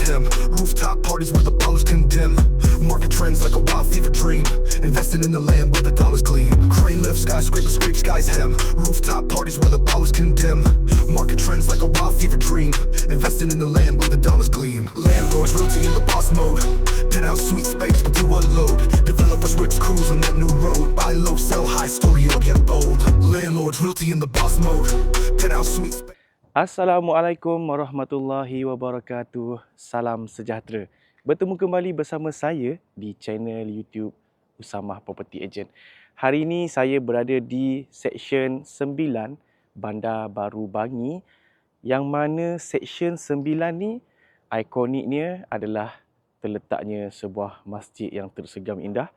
Hem. Rooftop parties where the ballers condemn. Market trends like a wild fever dream. Investing in the land where the dollars gleam. Crane lifts, skyscraper scrape skies hem. Rooftop parties where the ballers condemn. Market trends like a wild fever dream. Investing in the land where the dollars gleam. Landlords realty in the boss mode. Penthouse sweet space to do unload. Developers rich crews on that new road. Buy low, sell high, story or get bold. Landlords realty in the boss mode. Penthouse sweet space. Assalamualaikum warahmatullahi wabarakatuh. Salam sejahtera. Bertemu kembali bersama saya di channel YouTube Usamah Property Agent. Hari ini saya berada di Seksyen 9 Bandar Baru Bangi yang mana Seksyen 9 ni ikoniknya adalah terletaknya sebuah masjid yang tersegam indah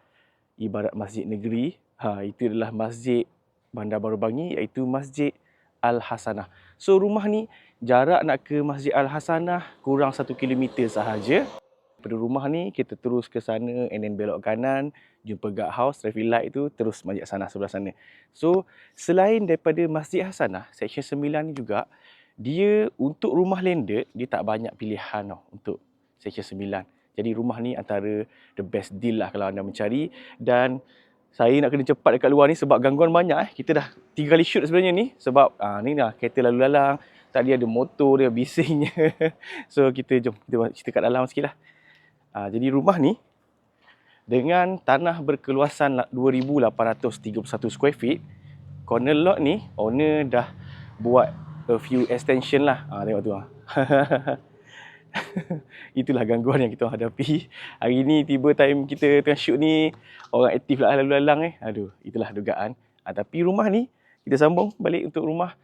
ibarat masjid negeri. Ha, itu adalah masjid Bandar Baru Bangi iaitu Masjid Al-Hasanah. So rumah ni jarak nak ke Masjid Al-Hasanah kurang satu kilometer sahaja. Pada rumah ni kita terus ke sana and then belok kanan jumpa guard house traffic light tu terus Masjid Hasanah sebelah sana. So selain daripada Masjid Hasanah section 9 ni juga dia untuk rumah landed dia tak banyak pilihan tau untuk section 9. Jadi rumah ni antara the best deal lah kalau anda mencari dan saya nak kena cepat dekat luar ni sebab gangguan banyak eh. Kita dah tiga kali shoot sebenarnya ni sebab ah ni dah kereta lalu lalang. Tadi ada motor dia bisingnya. so kita jom kita cerita kat dalam sikitlah. Ah jadi rumah ni dengan tanah berkeluasan 2831 square feet corner lot ni owner dah buat a few extension lah. Ah tengok tu ah. Itulah gangguan yang kita hadapi. Hari ni tiba time kita tengah shoot ni, orang aktif lah lalu lalang eh. Aduh, itulah dugaan. Ha, tapi rumah ni, kita sambung balik untuk rumah.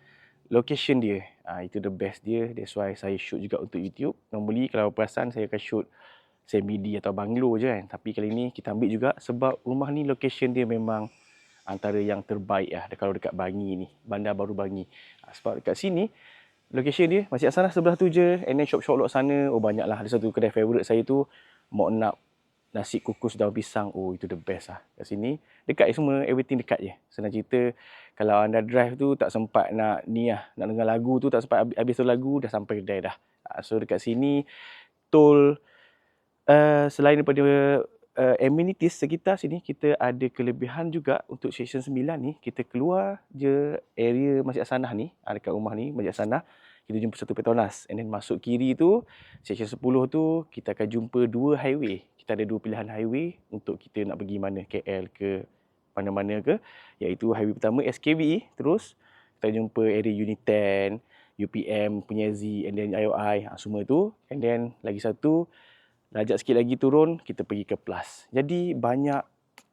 Location dia, ha, itu the best dia. That's why saya shoot juga untuk YouTube. Normally kalau perasan saya akan shoot semi atau banglo je kan. Tapi kali ni kita ambil juga sebab rumah ni location dia memang antara yang terbaik lah kalau dekat Bangi ni. Bandar Baru Bangi. Ha, sebab dekat sini, location dia Masjid Hasanah sebelah tu je. And then shop-shop lot sana oh banyak lah ada satu kedai favourite saya tu mau nak nasi kukus daun pisang. Oh itu the best lah. Kat sini dekat je semua. Everything dekat je. Senang cerita. Kalau anda drive tu tak sempat nak ni lah. Nak dengar lagu tu tak sempat habis tu lagu dah sampai kedai dah. Ah, so dekat sini tol uh, selain daripada uh, amenities sekitar sini kita ada kelebihan juga untuk section 9 ni. Kita keluar je area Masjid Hasanah ni ah, dekat rumah ni Masjid Hasanah. Kita jumpa satu Petronas. And then masuk kiri tu section 10 tu kita akan jumpa dua highway. Kita ada dua pilihan highway untuk kita nak pergi mana KL ke mana-mana ke. Iaitu highway pertama SKVE terus. Kita jumpa area Unit 10 UPM punya Z and then IOI ha, semua tu. And then lagi satu darjat sikit lagi turun kita pergi ke plus jadi banyak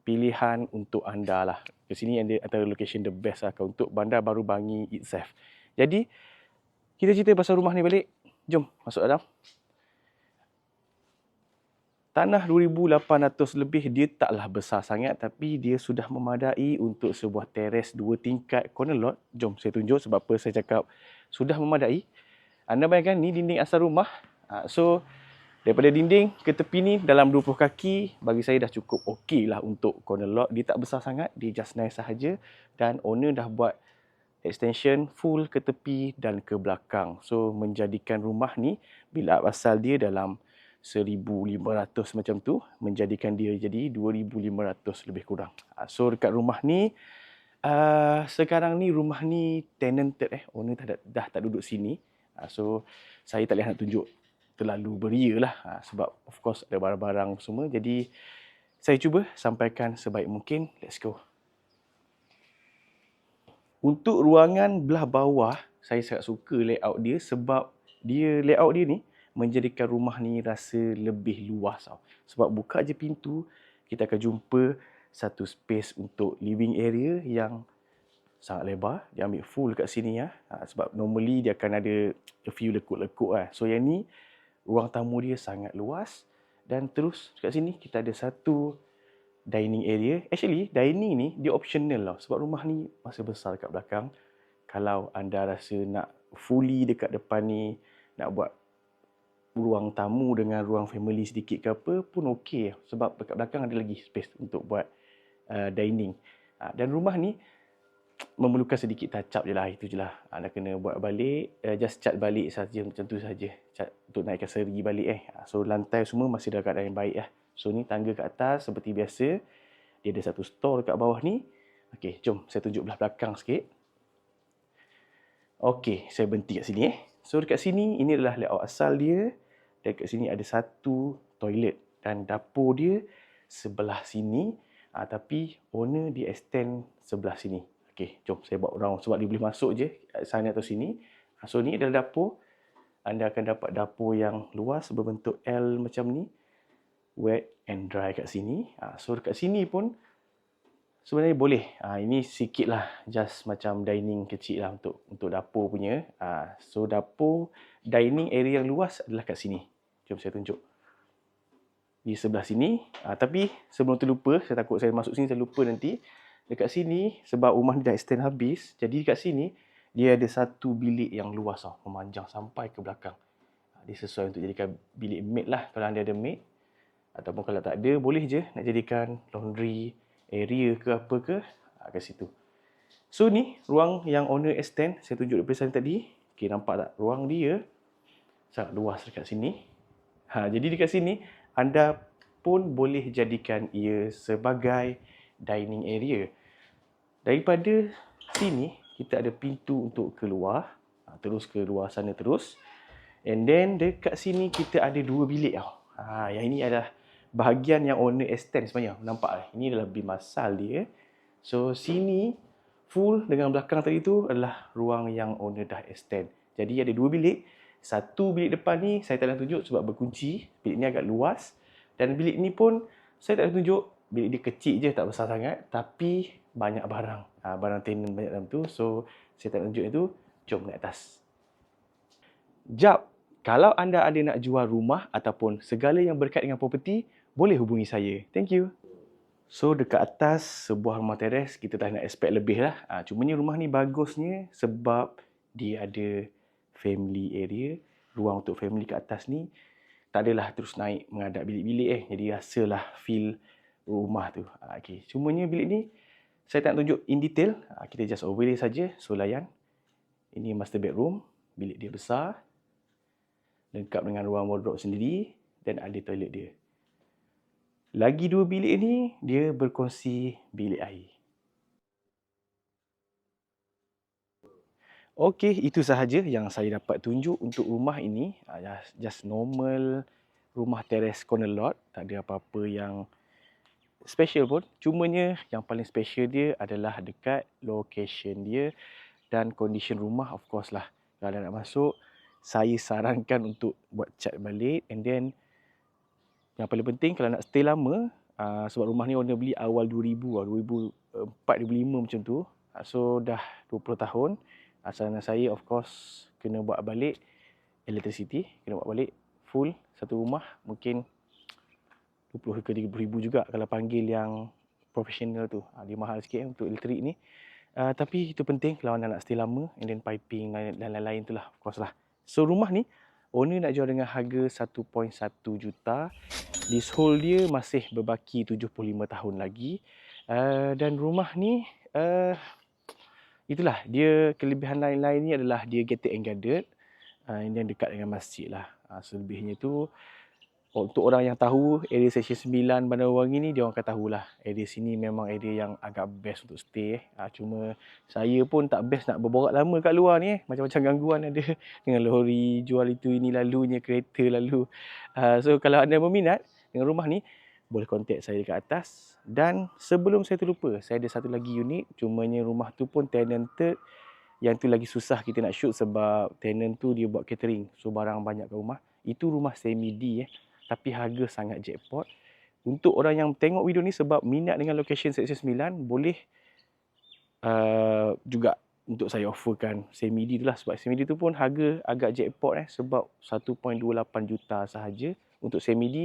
pilihan untuk anda lah di sini ada antara location the best lah untuk bandar baru Bangi itself jadi kita cerita pasal rumah ni balik jom masuk dalam Tanah 2,800 lebih dia taklah besar sangat tapi dia sudah memadai untuk sebuah teres dua tingkat corner lot. Jom saya tunjuk sebab apa saya cakap sudah memadai. Anda bayangkan ni dinding asal rumah. Ha, so daripada dinding ke tepi ni dalam 20 kaki bagi saya dah cukup okey lah untuk corner lot. Dia tak besar sangat, dia just nice sahaja dan owner dah buat extension full ke tepi dan ke belakang. So menjadikan rumah ni bila asal dia dalam 1500 macam tu menjadikan dia jadi 2500 lebih kurang. Ah, so dekat rumah ni uh, sekarang ni rumah ni tenanted eh owner tak, dah tak duduk sini. Uh, so saya tak boleh nak tunjuk terlalu beria lah uh, sebab of course ada barang-barang semua jadi saya cuba sampaikan sebaik mungkin. Let's go. Untuk ruangan belah bawah saya sangat suka layout dia sebab dia layout dia ni menjadikan rumah ni rasa lebih luas tau. Sebab buka je pintu, kita akan jumpa satu space untuk living area yang sangat lebar. Dia ambil full kat sini ya. Ha, sebab normally dia akan ada a few lekuk-lekuk lah. So yang ni, ruang tamu dia sangat luas. Dan terus kat sini kita ada satu dining area. Actually, dining ni dia optional lah. Sebab rumah ni masih besar kat belakang. Kalau anda rasa nak fully dekat depan ni, nak buat ruang tamu dengan ruang family sedikit ke apa pun okey sebab dekat belakang ada lagi space untuk buat uh, dining. Uh, dan rumah ni memerlukan sedikit touch up je lah itu je lah. Anda kena buat balik, uh, just cat balik saja macam tu saja. Cat untuk naikkan seri balik eh. Ah, So lantai semua masih dalam keadaan yang baik lah. So ni tangga kat atas seperti biasa. Dia ada satu store dekat bawah ni. Okey, jom saya tunjuk belah belakang sikit. Okey, saya berhenti kat sini eh. So dekat sini ini adalah layout asal dia. Dan kat sini ada satu toilet dan dapur dia sebelah sini. Ah, tapi owner dia extend sebelah sini. Okey, jom saya buat round sebab dia boleh masuk je kat sana atau sini. Ah, So ni adalah dapur. Anda akan dapat dapur yang luas berbentuk L macam ni. Wet and dry kat sini. Ah, So dekat sini pun sebenarnya boleh. Ah, ini sikit lah just macam dining kecil lah untuk untuk dapur punya. So dapur dining area yang luas adalah kat sini. Jom saya tunjuk. Di sebelah sini. Tapi sebelum terlupa, saya takut saya masuk sini saya lupa nanti. Dekat sini sebab rumah ni dah extend habis. Jadi dekat sini dia ada satu bilik yang luas tau, memanjang sampai ke belakang. Ah, Dia sesuai untuk jadikan bilik maid lah kalau anda ada maid. Ataupun kalau tak ada, boleh je nak jadikan laundry area ke apa ke ah, kat situ. So ni ruang yang owner extend, saya tunjuk daripada sana tadi. Okay, nampak tak? Ruang dia sangat luas dekat sini. Ha, jadi dekat sini, anda pun boleh jadikan ia sebagai dining area. Daripada sini, kita ada pintu untuk keluar. Ha, terus ke luar sana terus. And then dekat sini kita ada dua bilik tau. Ha, yang ini adalah bahagian yang owner extend sebenarnya. Nampak tak? Ini adalah bilik masal dia. So sini full dengan belakang tadi tu adalah ruang yang owner dah extend. Jadi ada dua bilik. Satu bilik depan ni saya tak nak tunjuk sebab berkunci. Bilik ni agak luas. Dan bilik ni pun saya tak nak tunjuk. Bilik dia kecil je tak besar sangat. Tapi banyak barang. Ha, barang tenant banyak dalam tu. So saya tak tunjuk itu. Jom naik atas. Jap, kalau anda ada nak jual rumah ataupun segala yang berkait dengan properti, boleh hubungi saya. Thank you. So dekat atas sebuah rumah teres kita tak nak expect lebih lah. Ha, cumanya rumah ni bagusnya sebab dia ada family area. Ruang untuk family kat atas ni tak adalah terus naik menghadap bilik-bilik eh. Jadi rasalah feel rumah tu. Ha, okay. Cumanya bilik ni saya tak tunjuk in detail. Ha, kita just overlay saja. So layan. Ini master bedroom. Bilik dia besar. Lengkap dengan ruang wardrobe sendiri. Dan ada toilet dia. Lagi dua bilik ni, dia berkongsi bilik air. Okey, itu sahaja yang saya dapat tunjuk untuk rumah ini. Ah, Just, just normal rumah teres corner lot. Tak ada apa-apa yang special pun. Cumanya yang paling special dia adalah dekat location dia dan condition rumah of course lah. Kalau nak masuk, saya sarankan untuk buat cat balik and then yang paling penting kalau nak stay lama uh, sebab rumah ni owner beli awal 2000 lah, 2004 2005 macam tu. Uh, so dah 20 tahun. Uh, saranan saya of course kena buat balik electricity, kena buat balik full satu rumah mungkin 20 ke 30 ribu juga kalau panggil yang profesional tu. Uh, dia mahal sikit eh, untuk elektrik ni. Uh, tapi itu penting kalau anda nak stay lama and then piping dan lain-lain tu lah of course lah. So rumah ni owner nak jual dengan harga 1.1 juta. Leasehold dia masih berbaki 75 tahun lagi. Uh, dan rumah ni uh, itulah dia kelebihan lain-lain ni adalah dia gated and guarded. Uh, and then dekat dengan masjid lah. Uh, selebihnya tu untuk orang yang tahu area Section 9 Bandar Wangi ni dia orang akan tahulah. Area sini memang area yang agak best untuk stay eh. Ha, cuma saya pun tak best nak berborak lama kat luar ni eh. Macam-macam gangguan ada dengan lori jual itu ini lalunya kereta lalu. Uh, so kalau anda berminat dengan rumah ni boleh kontak saya dekat atas. Dan sebelum saya terlupa saya ada satu lagi unit. Cumanya rumah tu pun tenanted. Yang tu lagi susah kita nak shoot sebab tenant tu dia buat catering. So barang banyak kat rumah. Itu rumah semi D eh tapi harga sangat jackpot. Untuk orang yang tengok video ni sebab minat dengan location Section 9, boleh uh, juga untuk saya offerkan semi D tu lah. Sebab semi D tu pun harga agak jackpot eh. Sebab 1.28 juta sahaja untuk semi D.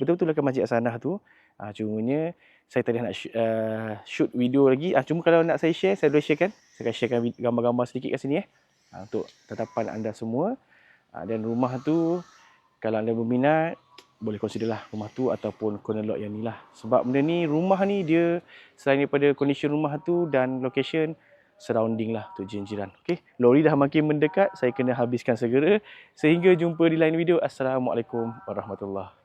Betul-betul dekat Masjid Asanah tu. Uh, cumanya saya tadi nak shoot, uh, shoot video lagi. Uh, cuma kalau nak saya share, saya boleh sharekan. Saya akan sharekan gambar-gambar sedikit kat sini eh. Uh, untuk tetapan anda semua. Uh, dan rumah tu kalau anda berminat boleh consider lah rumah tu ataupun corner lot yang ni lah. Sebab benda ni rumah ni dia selain daripada condition rumah tu dan location surrounding lah untuk jiran-jiran. Okay. Lori dah makin mendekat. Saya kena habiskan segera. Sehingga jumpa di lain video. Assalamualaikum warahmatullahi